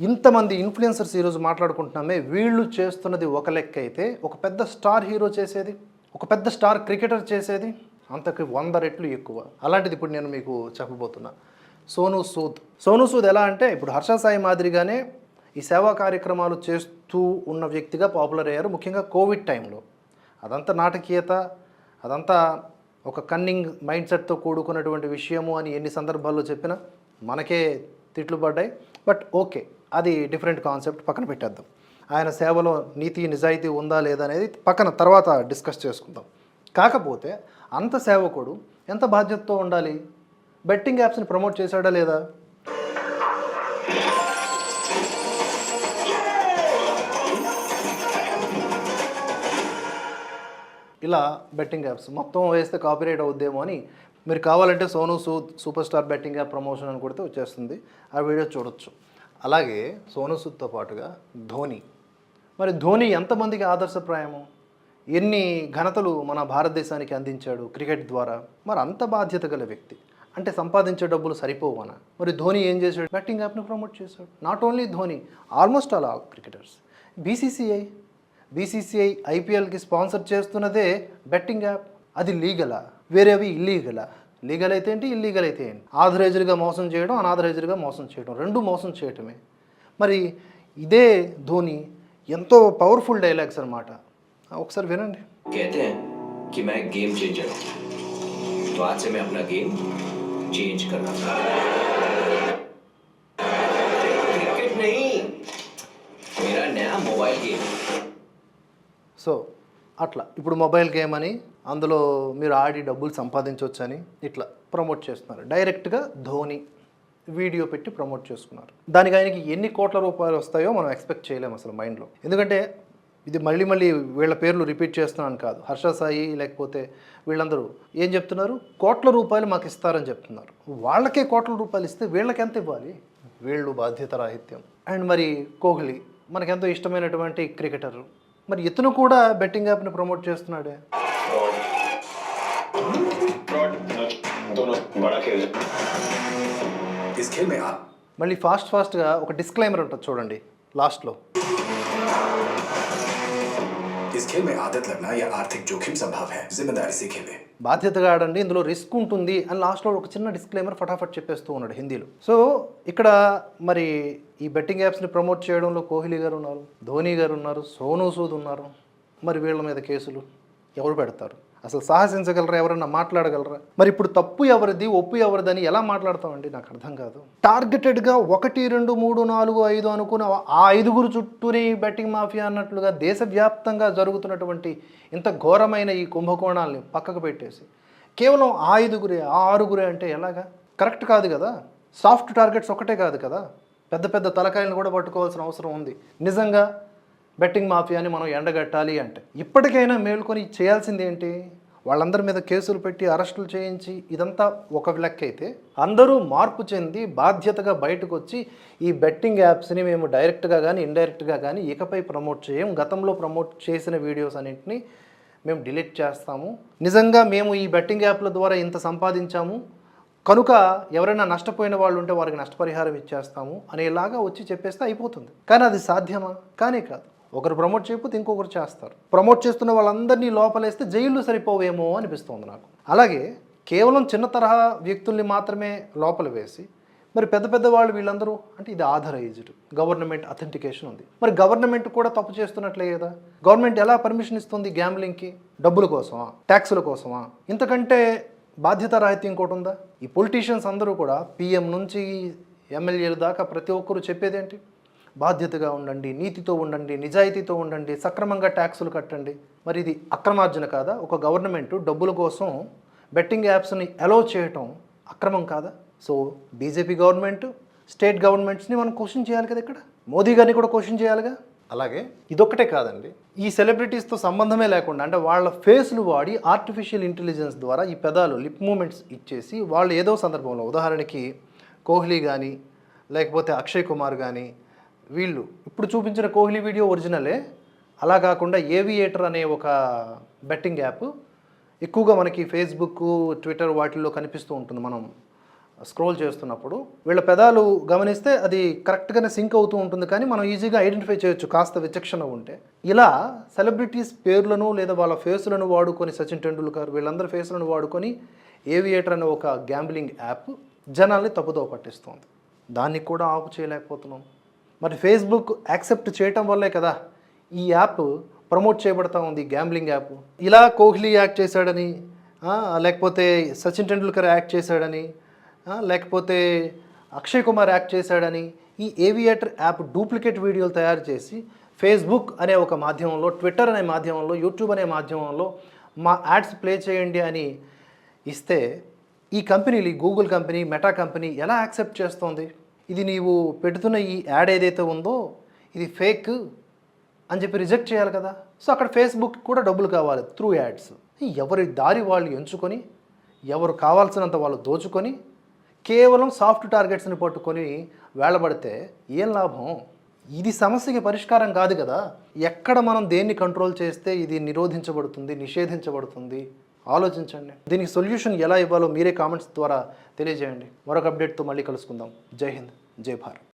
ఇంతమంది ఇన్ఫ్లుయెన్సర్స్ ఈరోజు మాట్లాడుకుంటున్నామే. వీళ్ళు చేస్తున్నది ఒక లెక్క అయితే ఒక పెద్ద స్టార్ హీరో చేసేది ఒక పెద్ద స్టార్ క్రికెటర్ చేసేది అంతకు వంద రెట్లు ఎక్కువ. అలాంటిది ఇప్పుడు నేను మీకు చెప్పబోతున్నా. సోను సూద్. సోను సూద్ ఎలా అంటే ఇప్పుడు హర్ష సాయి మాదిరిగానే ఈ సేవా కార్యక్రమాలు చేస్తూ ఉన్న వ్యక్తిగా పాపులర్ అయ్యారు ముఖ్యంగా కోవిడ్ టైంలో. అదంతా నాటకీయత అదంతా ఒక కన్నింగ్ మైండ్ సెట్తో కూడుకున్నటువంటి విషయము అని ఎన్ని సందర్భాల్లో చెప్పినా మనకే తిట్లు పడ్డాయి. బట్ ఓకే అది డిఫరెంట్ కాన్సెప్ట్ పక్కన పెట్టేద్దాం. ఆయన సేవలో నీతి నిజాయితీ ఉందా లేదా అనేది పక్కన తర్వాత డిస్కస్ చేసుకుందాం. కాకపోతే అంత సేవకుడు ఎంత బాధ్యతతో ఉండాలి? బెట్టింగ్ యాప్స్ని ప్రమోట్ చేశాడా లేదా? ఇలా బెట్టింగ్ యాప్స్ మొత్తం వేస్తే కాపీరైట్ అవుద్దేమో అని మీరు కావాలంటే Sonu Sood super star betting app promotion అని కొడితే వచ్చేస్తుంది. ఆ వీడియో చూడొచ్చు. అలాగే సోను సూద్తో పాటుగా ధోని. మరి ధోని ఎంతమందికి ఆదర్శప్రాయము? ఎన్ని ఘనతలు మన భారతదేశానికి అందించాడు క్రికెట్ ద్వారా? మరి అంత బాధ్యత గల వ్యక్తి. అంటే సంపాదించే డబ్బులు సరిపోవనా? మరి ధోని ఏం చేశాడు? బెట్టింగ్ యాప్ని ప్రమోట్ చేశాడు. Not only Dhoni almost all cricketers BCCI BCCI ఐపీఎల్కి sponsor చేస్తున్నదే బెట్టింగ్ యాప్ అది లీగలా వేరేవి ఇల్లీగలా లీగల్ అయితే ఏంటి ఇల్లీగల్ అయితే ఏంటి ఆథరైజ్డ్గా మోసం చేయడం అనాథరైజ్డ్గా మోసం చేయడం రెండు మోసం చేయటమే మరి ఇదే ధోని ఎంతో పవర్ఫుల్ డైలాగ్స్ అనమాట ఒకసారి వినండి कहते हैं कि मैं गेम चेंजर हूँ तो आज से मैं अपना गेम चेंज कर रहा हूँ क्रिकेट नहीं मेरा नया मोबाइल गेम సో అట్లా ఇప్పుడు మొబైల్ గేమ్ అని అందులో మీరు ఆడి డబ్బులు సంపాదించవచ్చని ఇట్లా ప్రమోట్ చేస్తున్నారు. డైరెక్ట్గా ధోని వీడియో పెట్టి ప్రమోట్ చేసుకున్నారు. దానికి ఆయనకి ఎన్ని కోట్ల రూపాయలు వస్తాయో మనం ఎక్స్పెక్ట్ చేయలేము అసలు మైండ్లో. ఎందుకంటే ఇది మళ్ళీ మళ్ళీ వీళ్ళ పేర్లు రిపీట్ చేస్తున్నాను కాదు. హర్ష సాయి లేకపోతే వీళ్ళందరూ ఏం చెప్తున్నారు? కోట్ల రూపాయలు మాకు ఇస్తారని చెప్తున్నారు. వాళ్ళకే కోట్ల రూపాయలు ఇస్తే వీళ్ళకి ఎంత ఇవ్వాలి? వీళ్ళు బాధ్యత రాహిత్యం అండ్ మరి కోహ్లీ మనకెంతో ఇష్టమైనటువంటి క్రికెటర్. మరి ఇతను కూడా బెట్టింగ్ యాప్ని ప్రమోట్ చేస్తున్నాడే. మళ్ళీ ఫాస్ట్ ఫాస్ట్గా ఒక డిస్క్లైమర్ ఉంటుంది చూడండి లాస్ట్లో. బాధ్యతగా ఆడండి ఇందులో రిస్క్ ఉంటుంది అని లాస్ట్లో ఒక చిన్న డిస్క్లైమర్ ఫటాఫట్ చెప్పేస్తూ ఉన్నాడు హిందీలో. సో ఇక్కడ మరి ఈ బెట్టింగ్ యాప్స్ని ప్రమోట్ చేయడంలో కోహ్లీ గారు ఉన్నారు ధోని గారు ఉన్నారు సోనూ సూద్ ఉన్నారు. మరి వీళ్ళ మీద కేసులు. ఎవరు పెడతారు? అసలు సాహసించగలరా? ఎవరన్నా మాట్లాడగలరా? మరి ఇప్పుడు తప్పు ఎవరిది ఒప్పు ఎవరిదని ఎలా మాట్లాడతామండి? నాకు అర్థం కాదు. టార్గెటెడ్గా ఒకటి రెండు మూడు నాలుగు ఐదు అనుకున్న ఆ ఐదుగురు చుట్టూనే ఈ బెట్టింగ్ మాఫియా అన్నట్లుగా దేశవ్యాప్తంగా జరుగుతున్నటువంటి ఇంత ఘోరమైన ఈ కుంభకోణాలని పక్కకు పెట్టేసి కేవలం ఆ ఐదుగురే ఆ ఆరుగురే అంటే ఎలాగా? కరెక్ట్ కాదు కదా? సాఫ్ట్ టార్గెట్స్ ఒకటే కాదు కదా? పెద్ద పెద్ద తలకాయలను కూడా పట్టుకోవాల్సిన అవసరం ఉంది. నిజంగా బెట్టింగ్ మాఫియాని మనం ఎండగట్టాలి అంటే. ఇప్పటికైనా మేల్కొని చేయాల్సింది ఏంటి? వాళ్ళందరి మీద కేసులు పెట్టి అరెస్టులు చేయించి ఇదంతా ఒక లెక్క అయితే అందరూ మార్పు చెంది బాధ్యతగా బయటకు వచ్చి ఈ బెట్టింగ్ యాప్స్ని మేము డైరెక్ట్గా కానీ ఇండైరెక్ట్గా కానీ ఇకపై ప్రమోట్ చేయం. గతంలో ప్రమోట్ చేసిన వీడియోస్ అన్నింటినీ మేము డిలీట్ చేస్తాము. నిజంగా మేము ఈ బెట్టింగ్ యాప్ల ద్వారా ఇంత సంపాదించాము. కనుక ఎవరైనా నష్టపోయిన వాళ్ళు ఉంటే వారికి నష్టపరిహారం ఇచ్చేస్తాము అనేలాగా వచ్చి చెప్పేస్తే అయిపోతుంది. కానీ అది సాధ్యమా? కానే కాదు. ఒకరు ప్రమోట్ చేయకపోతే ఇంకొకరు చేస్తారు. ప్రమోట్ చేస్తున్న వాళ్ళందరినీ లోపలేస్తే జైళ్ళు సరిపోవేమో అనిపిస్తుంది నాకు. అలాగే కేవలం చిన్న తరహా వ్యక్తుల్ని మాత్రమే లోపల వేసి మరి పెద్ద పెద్ద వాళ్ళు వీళ్ళందరూ అంటే ఇది ఆథరైజ్డ్ గవర్నమెంట్ అథెంటికేషన్ ఉంది. మరి గవర్నమెంట్ కూడా తప్పు చేస్తున్నట్లే కదా? గవర్నమెంట్ ఎలా పర్మిషన్ ఇస్తుంది గ్యాంబ్లింగ్కి? డబ్బుల కోసమా? ట్యాక్సుల కోసమా? ఇంతకంటే బాధ్యత రాహిత్యం ఇంకోటి ఉందా? ఈ పొలిటీషియన్స్ అందరూ కూడా పిఎం నుంచి ఎమ్మెల్యేల దాకా ప్రతి ఒక్కరూ చెప్పేదేంటి? బాధ్యతగా ఉండండి నీతితో ఉండండి నిజాయితీతో ఉండండి సక్రమంగా ట్యాక్సులు కట్టండి. మరి ఇది అక్రమార్జన కాదా? ఒక గవర్నమెంట్ డబ్బుల కోసం బెట్టింగ్ యాప్స్ని అలో చేయటం అక్రమం కాదా? సో బీజేపీ గవర్నమెంట్ స్టేట్ గవర్నమెంట్స్ని మనం క్వశ్చన్ చేయాలి కదా ఇక్కడ? మోదీ గారిని కూడా క్వశ్చన్ చేయాలిగా? అలాగే. ఇదొక్కటే కాదండి. ఈ సెలబ్రిటీస్తో సంబంధమే లేకుండా అంటే వాళ్ళ ఫేస్లు వాడి ఆర్టిఫిషియల్ ఇంటెలిజెన్స్ ద్వారా ఈ పెదాలు లిప్ మూమెంట్స్ ఇచ్చేసి వాళ్ళు ఏదో సందర్భంలో ఉదాహరణకి కోహ్లీ కానీ లేకపోతే అక్షయ్ కుమార్ కానీ వీళ్ళు. ఇప్పుడు చూపించిన కోహ్లీ వీడియో ఒరిజినలే. అలా కాకుండా ఏవియేటర్ అనే ఒక బెట్టింగ్ యాప్ ఎక్కువగా మనకి ఫేస్బుక్ ట్విట్టర్ వాటిల్లో కనిపిస్తూ ఉంటుంది మనం స్క్రోల్ చేస్తున్నప్పుడు. వీళ్ళ పెదాలు గమనిస్తే అది కరెక్ట్గానే సింక్ అవుతూ ఉంటుంది కానీ మనం ఈజీగా ఐడెంటిఫై చేయొచ్చు కాస్త విచక్షణ ఉంటే. ఇలా సెలబ్రిటీస్ పేర్లను లేదా వాళ్ళ ఫేసులను వాడుకొని సచిన్ టెండూల్కర్ వీళ్ళందరి ఫేసులను వాడుకొని ఏవియేటర్ అనే ఒక గ్యాంబ్లింగ్ యాప్ జనాల్ని తప్పుదో పట్టిస్తుంది. దాన్ని కూడా ఆపు చేయలేకపోతున్నాం. మరి ఫేస్బుక్ యాక్సెప్ట్ చేయటం వల్లే కదా ఈ యాప్ ప్రమోట్ చేయబడతా ఉంది గ్యాంబ్లింగ్ యాప్ ఇలా కోహ్లీ యాక్ట్ చేశాడని లేకపోతే సచిన్ టెండూల్కర్ యాక్ట్ చేశాడని లేకపోతే అక్షయ్ కుమార్ యాక్ట్ చేశాడని ఈ ఏవియేటర్ యాప్ డూప్లికేట్ వీడియోలు తయారు చేసి ఫేస్బుక్ అనే ఒక మాధ్యమంలో ట్విట్టర్ అనే మాధ్యమంలో యూట్యూబ్ అనే మాధ్యమంలో మా యాడ్స్ ప్లే చేయండి అని ఇస్తే ఈ కంపెనీలు గూగుల్ కంపెనీ మెటా కంపెనీ ఎలా యాక్సెప్ట్ చేస్తోంది? ఇది నీవు పెడుతున్న ఈ యాడ్ ఏదైతే ఉందో ఇది ఫేక్ అని చెప్పి రిజెక్ట్ చేయాలి కదా. సో అక్కడ ఫేస్బుక్ కూడా డబ్బులు కావాలి త్రూ యాడ్స్ ఎవరి దారి వాళ్ళు ఎంచుకొని ఎవరు కావాల్సినంత వాళ్ళు దోచుకొని కేవలం సాఫ్ట్ టార్గెట్స్ని పట్టుకొని వేళబడితే ఏం లాభం? ఇది సమస్యకి పరిష్కారం కాదు కదా. ఎక్కడ మనం దేన్ని కంట్రోల్ చేస్తే ఇది నిరోధించబడుతుంది నిషేధించబడుతుంది? ఆలోచించండి. దీనికి సొల్యూషన్ ఎలా ఇవ్వాలో మీరే కామెంట్స్ ద్వారా తెలియజేయండి. మరొక అప్డేట్తో మళ్ళీ కలుసుకుందాం. జై హింద్. జై భారత్